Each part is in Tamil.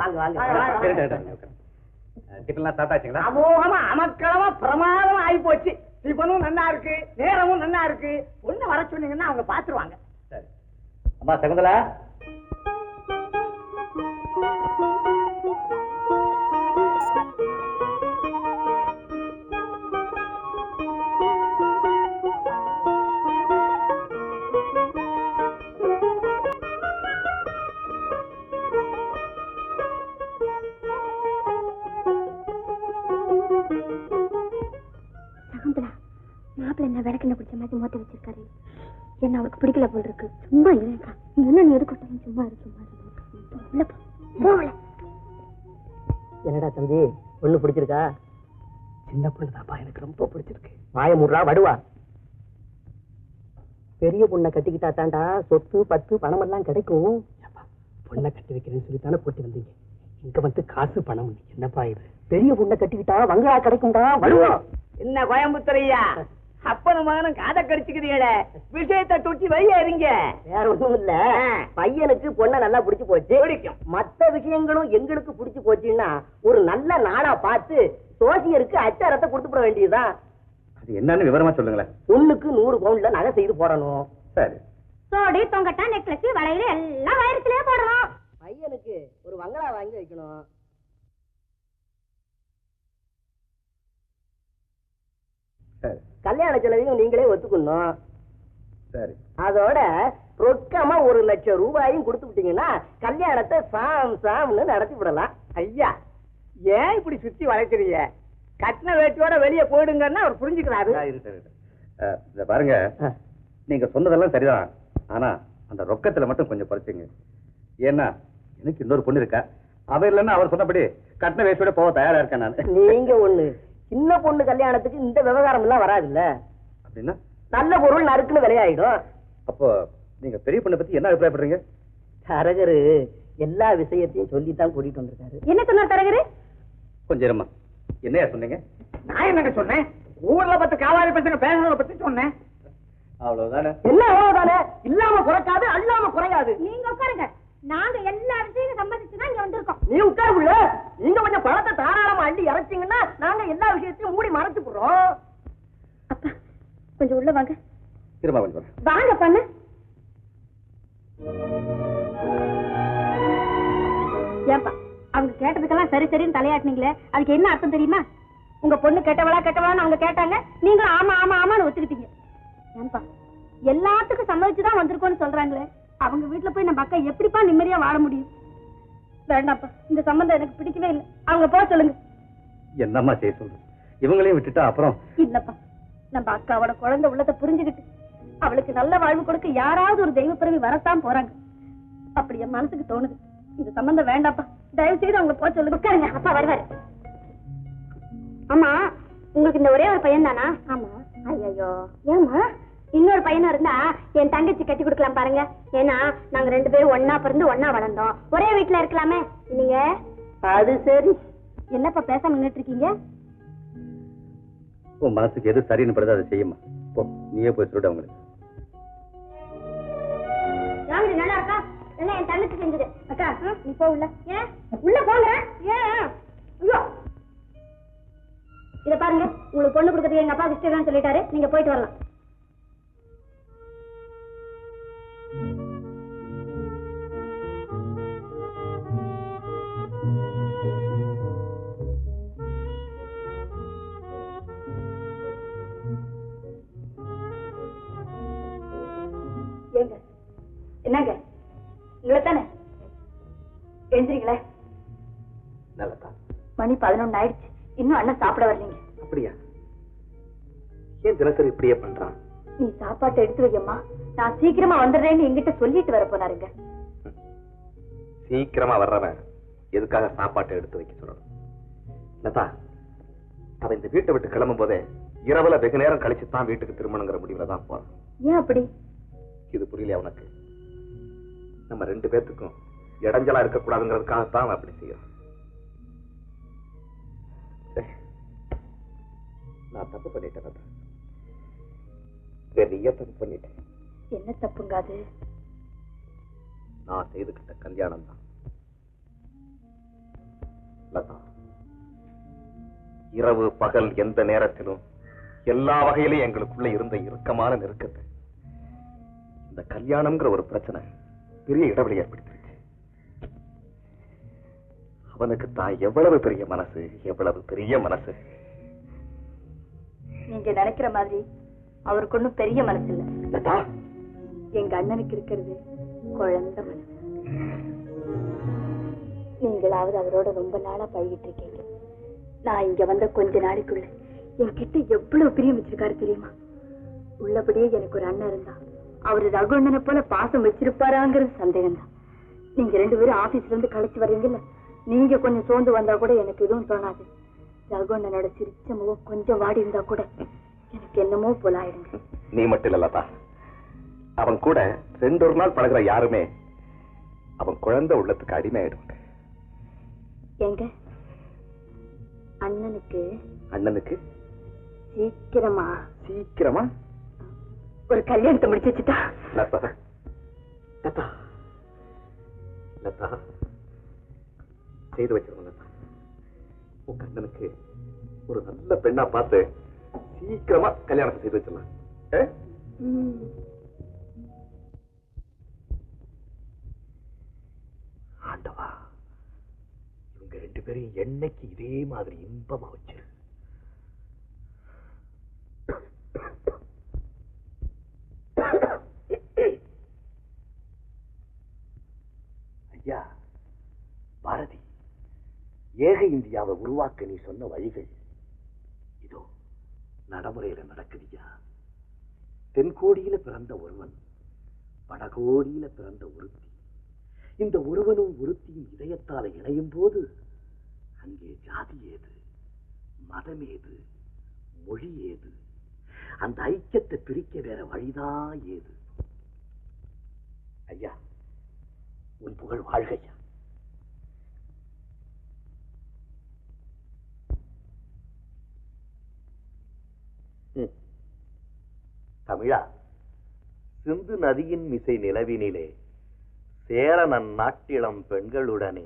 வாங்க வாங்க டிஃபன்லாம் சாப்பிட்டாச்சுங்களா? அமோகமா அமக்களமா பிரமாதமா ஆகி போச்சு டிபனும் நல்லா இருக்கு நேரமும் நல்லா இருக்கு. ஒண்ணு வர சொன்னீங்கன்னா அவங்க பாத்துருவாங்க. சரி. அம்மா சகுந்தலா மாதிரி மோத்த வச்சிருக்காரு. என்ன அவருக்கு பிடிக்கல போல் இருக்கு. சும்மா இருக்கா என்ன நீ எதுக்கு சும்மா இரு சும்மா போகல. என்னடா தம்பி? பொண்ணு பிடிச்சிருக்கா? சின்ன பொண்ணு தாப்பா எனக்கு ரொம்ப பிடிச்சிருக்கு. வாய முடுறா வடுவா. பெரிய பொண்ணை கட்டிக்கிட்டா தாண்டா சொத்து பத்து பணம் எல்லாம் கிடைக்கும் பொண்ணை கட்டி வைக்கிறேன்னு சொல்லி தானே போட்டு வந்தீங்க. இங்க வந்து காசு பணம். என்னப்பா இது? பெரிய பொண்ணை கட்டிக்கிட்டா வங்களா கிடைக்கும்டா வடுவா. என்ன கோயம்புத்தூரையா அப்பனும் மகனும் காதை கடிச்சுக்கிறீங்களே விஷயத்தை தொட்டி வைய இருங்க வேற ஒண்ணும் இல்ல. பையனுக்கு பொண்ணை நல்லா பிடிச்சு போச்சு. பிடிக்கும். மத்த விஷயங்களும் எங்களுக்கு பிடிச்சு போச்சுன்னா ஒரு நல்ல நாளா பார்த்து சோசியருக்கு அச்சாரத்தை கொடுத்துட வேண்டியதுதான் அது என்னன்னு விவரமா சொல்லுங்களேன். பொண்ணுக்கு நூறு பவுன்ல நகை செய்து போடணும். சரி. சோடி தொங்கட்டா நெக்லஸ் வளையல் எல்லாம் வயிறுலயே போடணும். பையனுக்கு ஒரு வங்களா வாங்கி வைக்கணும். சரி. கல்யாண செலவையும் நீங்களே ஒத்துக்கணும். சரி. அதோட ரொக்கமா ஒரு லட்சம் ரூபாயும் கொடுத்து விட்டீங்கன்னா கல்யாணத்தை சாம் சாம்னு நடத்தி விடலாம். ஐயா ஏன் இப்படி சுத்தி வளைக்கிறீங்க? கட்டின வேட்டியோட வெளியே போயிடுங்கன்னா அவர் புரிஞ்சுக்கிறாரு. இத பாருங்க. நீங்க சொன்னதெல்லாம் சரிதான். ஆனா அந்த ரொக்கத்துல மட்டும் கொஞ்சம் குறைச்சுங்க. ஏன்னா எனக்கு இன்னொரு பொண்ணு இருக்கா. அவ இல்லைன்னா அவர் சொன்னபடி கட்டின வயசோட போக தயாரா இருக்கேன் நான். நீங்க ஒண்ணு. சின்ன பொண்ணு கல்யாணத்துக்கு இந்த விவகாரம் எல்லாம் வராதுல்ல? அப்படின்னா? நல்ல பொருள் நறுக்குன்னு விலையாயிடும் அப்போ நீங்க பெரிய பொண்ணை பத்தி என்ன அபிப்பிராயப்படுறீங்க? தரகரு எல்லா விஷயத்தையும் சொல்லித்தான் கூட்டிட்டு வந்திருக்காரு. என்ன சொன்னார் தரகரு? கொஞ்சம் இருமா என்னையா சொன்னீங்க? நான் என்னங்க சொன்னேன்? ஊர்ல பத்து காவாரி பசங்க பேசுறத பத்தி சொன்னேன். அவ்வளவுதானே? என்ன அவ்வளவுதானே? இல்லாம குறைக்காது அல்லாம குறையாது. நீங்க உட்காருங்க. நாங்க எல்லா விஷயத்தையும் சம்மதிச்சுதான் இங்க வந்திருக்கோம். நீ உட்காருக்குள்ள. நீங்க கொஞ்சம் பணத்தை தாராளமா அள்ளி இறைச்சிங்கன்னா நாங்க எல்லா விஷயத்தையும் மூடி மறைச்சு போடுறோம் அப்பா கொஞ்சம் உள்ள வாங்க. இருமா கொஞ்சம். வாங்க பண்ண. ஏன்பா அவங்க கேட்டதுக்கெல்லாம் சரி சரின்னு தலையாட்டினீங்களே. அதுக்கு என்ன அர்த்தம் தெரியுமா? உங்க பொண்ணு கெட்டவளா கெட்டவளான்னு அவங்க கேட்டாங்க. நீங்களும் ஆமா ஆமா ஆமான்னு ஒத்துக்கிட்டீங்க. ஏன்பா எல்லாத்துக்கும் சம்மதிச்சுதான் வந்திருக்கோம்னு சொல்றாங்களே. அவங்க வீட்டுல போய் நம்ம அக்கா எப்படிப்பா நிம்மதியா வாழ முடியும்? வேண்டாப்பா இந்த சம்பந்தம் எனக்கு பிடிக்கவே இல்லை. அவங்க போக சொல்லுங்க. என்னம்மா செய்ய சொல்றேன் இவங்களையும் விட்டுட்டா அப்புறம்? இல்லப்பா நம்ம அக்காவோட குழந்தை உள்ளத்தை புரிஞ்சுக்கிட்டு அவளுக்கு நல்ல வாழ்வு கொடுக்க யாராவது ஒரு தெய்வ பிறவி வரத்தான் போறாங்க. அப்படி என் மனசுக்கு தோணுது. இந்த சம்பந்தம் வேண்டாப்பா தயவு செய்து அவங்க போக சொல்லுங்க. உட்காருங்க அப்பா வருவாரு. ஆமா உங்களுக்கு இந்த ஒரே ஒரு பையன் தானா ஆமா. ஐயோ ஏமா இன்னொரு பையனும் இருந்தா என் தங்கச்சி கட்டி கொடுக்கலாம் பாருங்க. ஏன்னா நாங்க ரெண்டு பேரும் ஒன்னா பிறந்து ஒன்னா வளர்ந்தோம். ஒரே வீட்டுல இருக்கலாமே நீங்க? அது சரி. என்னப்பா பேசாம நின்னுட்டு இருக்கீங்க? உன் மனசுக்கு எது சரின்னு படுதோ அதை செய்யுமா போ நீயே போய் சொல்லிட்டு அவங்களுக்கு. நல்லா இருக்கா? எல்லாம் என் தங்கச்சி செஞ்சது. அக்கா நீ போ உள்ள. ஏன் உள்ள போங்க. ஏன் ஐயோ. இத பாருங்க உங்களுக்கு பொண்ணு கொடுக்கறதுக்கு எங்க அப்பா இஷ்டம் சொல்லிட்டாரு. நீங்க போயிட்டு வரலாம். பதினொன்னு ஆயிடுச்சு. இன்னும் அண்ணன் சாப்பிட வரலீங்க. அப்படியா? ஏன் தினசரி இப்படியே பண்றான்? நீ சாப்பாட்டை எடுத்து வையம்மா. நான் சீக்கிரமா வந்துடுறேன்னு என்கிட்ட சொல்லிட்டு வர போனாருங்க. சீக்கிரமா வர்றவன் எதுக்காக சாப்பாட்டை எடுத்து வைக்க சொல்லணும்? லதா அவன் இந்த வீட்டை விட்டு கிளம்பும் போதே இரவுல வெகு நேரம் கழிச்சு தான் வீட்டுக்கு திரும்பணுங்கிற முடிவுல தான் போறான். ஏன் அப்படி? இது புரியல அவனுக்கு நம்ம ரெண்டு பேர்த்துக்கும் இடைஞ்சலா இருக்கக்கூடாதுங்கிறதுக்காகத்தான் அவன் அப்படி செய்யறான். நான் தப்பு பண்ணிட்டேன் பெரிய தப்பு பண்ணிட்டேன். என்ன தப்புங்க அது? நான் செய்துகிட்ட கல்யாணம் தான். இரவு பகல் எந்த நேரத்திலும் எல்லா வகையிலும் எங்களுக்குள்ள இருந்த இறுக்கமான நெருக்கத்தை இந்த கல்யாணம்ங்கிற ஒரு பிரச்சனை பெரிய இடவெளி ஏற்படுத்திருச்சு. அவனுக்கு தான் எவ்வளவு பெரிய மனசு எவ்வளவு பெரிய மனசு நீங்க நினைக்கிற மாதிரி அவருக்கு ஒண்ணும் பெரிய மனசு இல்ல எங்க அண்ணனுக்கு இருக்கிறது குழந்தை மனசு. நீங்களாவது அவரோட ரொம்ப நாளா பழகிட்டு இருக்கீங்க. நான் இங்க வந்த கொஞ்ச நாளைக்குள்ள என்கிட்ட எவ்வளவு பிரியம் வச்சிருக்காரு தெரியுமா? உள்ளபடியே எனக்கு ஒரு அண்ணன் இருந்தா அவரு ரகு அண்ணனை போல பாசம் வச்சிருப்பாராங்கிறது சந்தேகம் தான் நீங்க ரெண்டு பேரும் ஆபீஸ்ல இருந்து கழிச்சு வர்றீங்கல்ல நீங்க கொஞ்சம் சோர்ந்து வந்தா கூட எனக்கு எதுவும் தோணாது. அண்ணனோட சிரிச்ச முகம் கொஞ்சம் வாடி இருந்தா கூட எனக்கு என்னமோ போல ஆயிடுங்க. நீ மட்டும் இல்ல லதா. அவன் கூட ரெண்டு ஒரு நாள் பழகுற யாருமே அவன் குழந்தை உள்ளத்துக்கு அடிமையாயிடுவாங்க. எங்க அண்ணனுக்கு அண்ணனுக்கு? சீக்கிரமா சீக்கிரமா? ஒரு கல்யாணத்தை முடிச்சு வச்சுட்டா. லதா. லதா. லதா. செய்து வச்சிருந்தோம் லதா. உன் கண்ணனுக்கு ஒரு நல்ல பெண்ணா பார்த்து சீக்கிரமா கல்யாணத்தை செய்து வச்சிடலாம். ஆண்டவா இவங்க ரெண்டு பேரையும் என்னைக்கு இதே மாதிரி இன்பமா வச்சு ஐயா பாரதி ஏக இந்தியாவை உருவாக்க நீ சொன்ன வழிகள். இதோ நடைமுறையில நடக்குதுயா? தென்கோடியில பிறந்த ஒருவன் வடகோடியில பிறந்த ஒருத்தி. இந்த ஒருவனும் ஒருத்தியும் இதயத்தால இணையும் போது அங்கே ஜாதி ஏது மதம் ஏது மொழி ஏது அந்த ஐக்கியத்தை பிரிக்க வேற வழிதான் ஏது? ஐயா உன் புகழ் வாழ்க ஐயா ம். தமிழா சிந்து நதியின் மிசை நிலவினிலே சேரணன் நாட்டிளம் பெண்களுடனே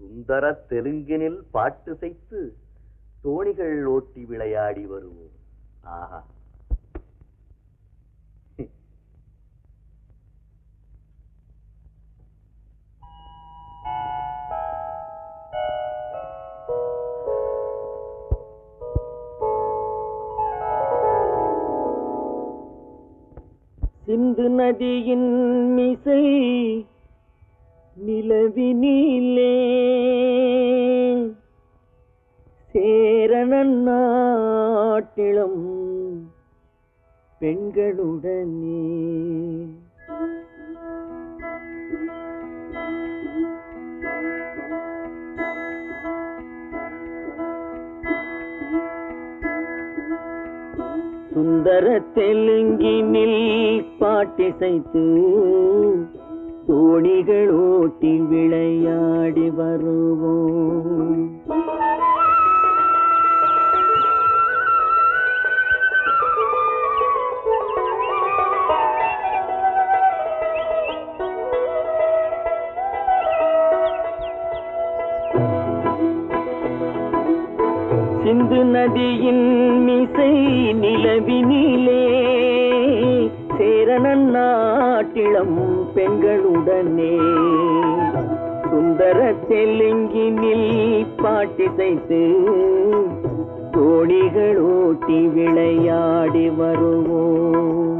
சுந்தர தெலுங்கினில் பாட்டு செய்து தோணிகள் ஓட்டி விளையாடி வருவோம். ஆஹா. சிந்து நதியின் மிசை நிலவினிலே சேரணன் நாட்டிளம் பெண்களுடனே. சுந்தர தெலுங்கினில் பாட்டிசைத்து தோணிகள் ஓட்டி விளையாடி வருவோம். சிந்து நதியின் நாட்டிளம் பெண்களுடனே. சுந்தர தெலுங்கினில் பாட்டிசைத்து தோழிகள் ஓட்டி விளையாடி வருவோம்.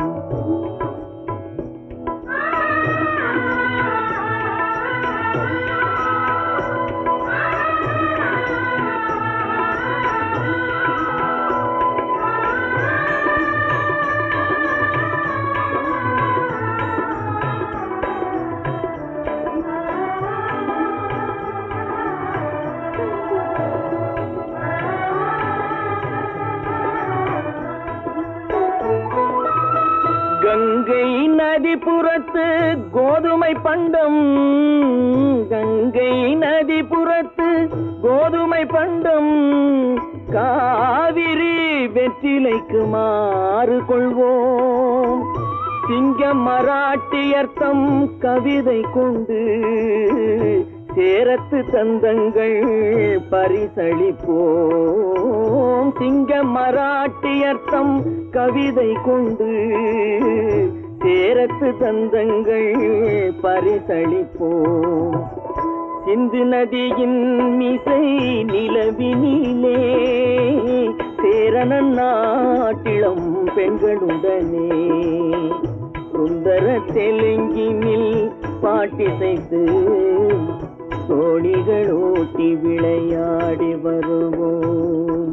கோதுமை பண்டம் கங்கை நதிபுறத்து கோதுமை பண்டம் காவிரி வெற்றிலைக்கு மாறு கொள்வோம். சிங்க மராட்டியர்த்தம் கவிதை கொண்டு சேரத்து தந்தங்கள் பரிசளிப்போம். சிங்க மராட்டியர்த்தம் கவிதை கொண்டு சேரத்து தந்தங்கள் பரிசளிப்போம். சிந்து நதியின் மிசை நிலவினிலே சேரணன் நாட்டிளம் பெண்களுடனே. சுந்தர தெலுங்கினில் பாட்டிசைத்து தோணிகள் ஓட்டி விளையாடி வருவோம்.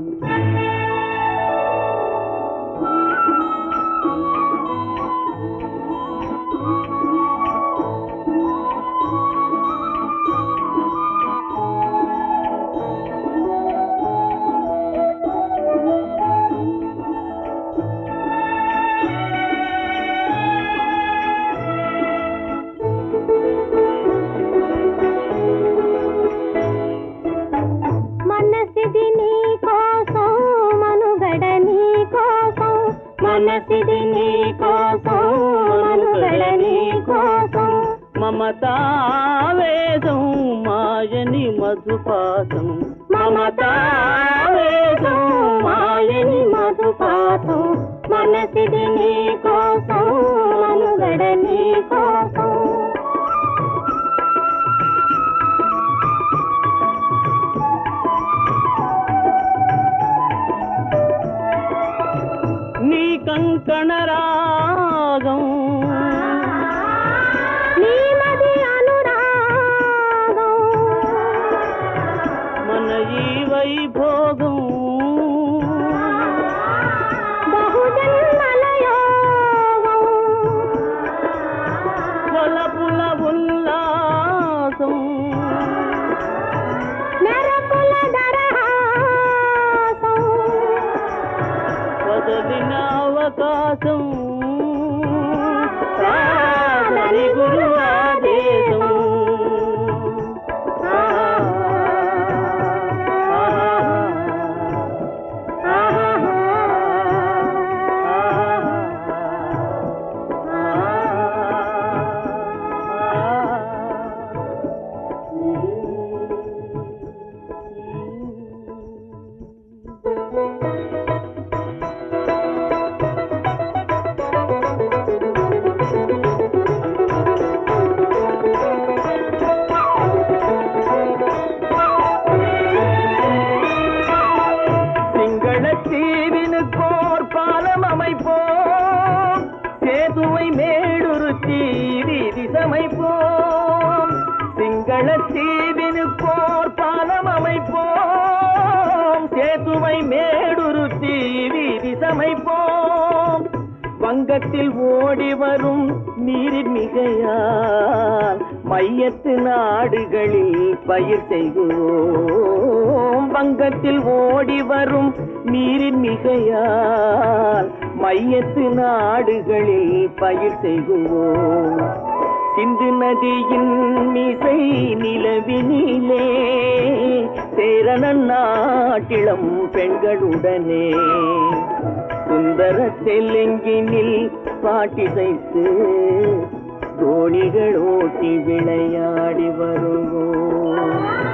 మాయని మధుపాతం. మమతావేగం మాయని మధుపాతం. మనసిది నీ அமைப்போம் மேடுருத்தி வீதி சமைப்போம் வங்கத்தில் ஓடி வரும் நீரின் மிகையால் மையத்து நாடுகளில் பயிர் செய்குவோம் வங்கத்தில் ஓடி வரும் நீரின் மிகையால் மையத்து நாடுகளில் பயிர் செய்குவோம் சிந்து நதியின் மிசை நிலவினிலே நாட்டிளம் பெண்களுடனே. சுந்தர தெலுங்கினில் பாட்டிசைத்து தோணிகள் ஓட்டி விளையாடி வருவோம்.